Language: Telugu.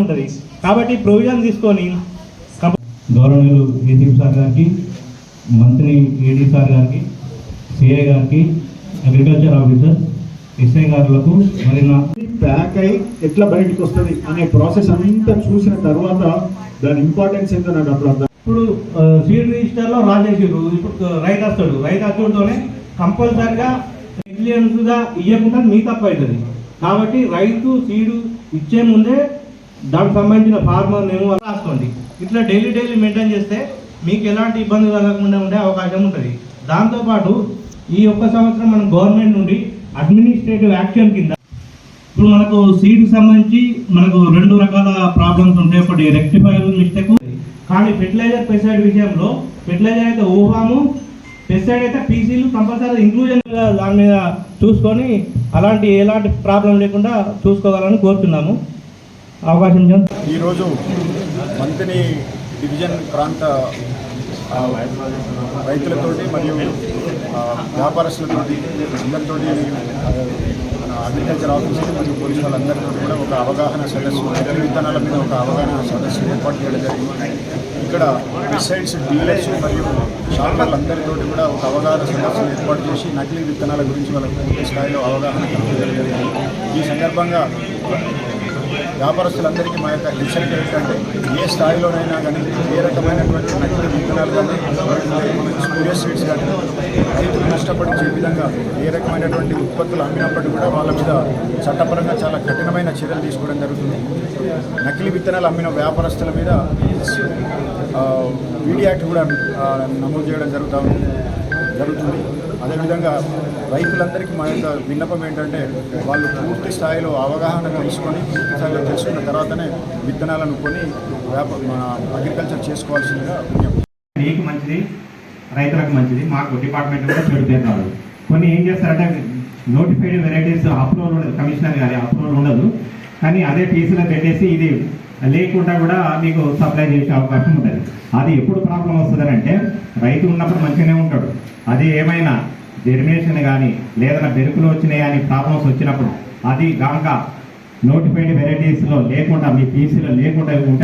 ఉంటుంది. కాబట్టి ప్రొవిజన్ తీసుకొని గౌరవనీయులు ఏసీపీ సార్ గారికి మంత్రి ఏడీ సార్ గారికి సిఐ గారికి అగ్రికల్చర్ ఆఫీసర్ ఎస్ఐ గారులకు మరి నా ప్యాక్ అయి ఎట్లా బయటకు వస్తుంది అనే ప్రాసెస్ అంతా చూసిన తర్వాత దాని ఇంపార్టెన్స్ ఏంటో నాకు అప్పుడు అర్థం ఇప్పుడు సీడ్ రిజిస్టర్లో రాసేసారు ఇప్పుడు రైతు వస్తాడు. రైతు వచ్చుడుతోనే కంపల్సరిగా నెగ్లిజెన్స్గా ఇవ్వకుండా మీ తప్పు అవుతుంది. కాబట్టి రైతు సీడు ఇచ్చే ముందే దానికి సంబంధించిన ఫార్మర్ నేమ్ రాసుకోండి. ఇట్లా డైలీ డైలీ మెయింటైన్ చేస్తే మీకు ఎలాంటి ఇబ్బంది కలగకుండా ఉండే అవకాశం ఉంటుంది. దాంతోపాటు ఈ ఒక్క సంవత్సరం మనం గవర్నమెంట్ నుండి అడ్మినిస్ట్రేటివ్ యాక్షన్ కింద ఇప్పుడు మనకు సీడ్ సంబంధించి మనకు రెండు రకాల ప్రాబ్లమ్స్ ఉంటాయి. ఒకటి రెక్టిఫైర్ మిస్టేక్ కానీ ఫెర్టిలైజర్ పెసైడ్ విషయంలో ఫెర్టిలైజర్ అయితే ఊహాము పెస్టిసైడ్ అయితే పీసీలు కంపల్సరీ ఇంక్లూజన్ దాని మీద చూసుకొని అలాంటి ఎలాంటి ప్రాబ్లం లేకుండా చూసుకోవాలని కోరుతున్నాము. అవకాశం ఈరోజు మంత్రి డివిజన్ ప్రాంత రైతులతోటి మరియు వ్యాపారస్తులతోటి అందరితోటి మన అగ్రికల్చర్ ఆఫీసర్ మరియు పోలీసు వాళ్ళందరికీ కూడా ఒక అవగాహన సదస్సు రైతు విత్తనాల మీద ఒక అవగాహన సదస్సు ఏర్పాటు చేయడం జరిగింది. ఇక్కడ పెస్టిసైడ్స్ డీలర్స్ మరియు షాపర్లందరితో కూడా ఒక అవగాహన సదస్సు ఏర్పాటు చేసి నకిలీ విత్తనాల గురించి వాళ్ళకి పూర్తి స్థాయిలో అవగాహన కల్పించడం జరిగింది. ఈ సందర్భంగా వ్యాపారస్తులందరికీ మా యొక్క హెచ్చరిక ఏంటంటే ఏ స్థాయిలోనైనా కానీ ఏ రకమైనటువంటి నకిలీ విత్తనాలు కానీ స్పూరియస్ సీడ్స్ కానీ రైతులు నష్టపడించే విధంగా ఏ రకమైనటువంటి ఉత్పత్తులు అమ్మినప్పటికీ కూడా వాళ్ళ మీద చట్టపరంగా చాలా కఠినమైన చర్యలు తీసుకోవడం జరుగుతుంది. నకిలీ విత్తనాలు అమ్మిన వ్యాపారస్తుల మీద వీడియాక్ట్ కూడా నమోదు చేయడం జరుగుతూ ఉంది. జరుగుతుంది. అదేవిధంగా రైతులందరికీ మా యొక్క విన్నపం ఏంటంటే వాళ్ళు పూర్తి స్థాయిలో అవగాహన తెలుసుకొని పూర్తి స్థాయిలో తెలుసుకున్న తర్వాతనే విత్తనాలను కొని వ్యాప అగ్రికల్చర్ చేసుకోవాల్సిందిగా మీకు మంచిది రైతులకు మంచిది మాకు డిపార్ట్మెంట్ కూడా చెడు పేరు కొన్ని ఏం చేస్తారంటే నోటిఫైడ్ వెరైటీస్ అప్రూవల్ ఉండదు కమిషనర్ గారి అప్రూవల్ ఉండదు. కానీ అదే పీసీలో పెట్టేసి ఇది లేకుండా కూడా మీకు సప్లై చేసే అవకాశం ఉంటుంది. అది ఎప్పుడు ప్రాబ్లం వస్తుందని అంటే రైతు ఉన్నప్పుడు మంచిగానే ఉంటాడు. అది ఏమైనా జెర్మినేషన్ కానీ లేదన్నా బెరుకులు వచ్చినాయి అని ప్రాబ్లమ్స్ వచ్చినప్పుడు అది గాక నోటిఫైడ్ వెరైటీస్లో లేకుండా మీ పీసీలో లేకుండా ఉంటే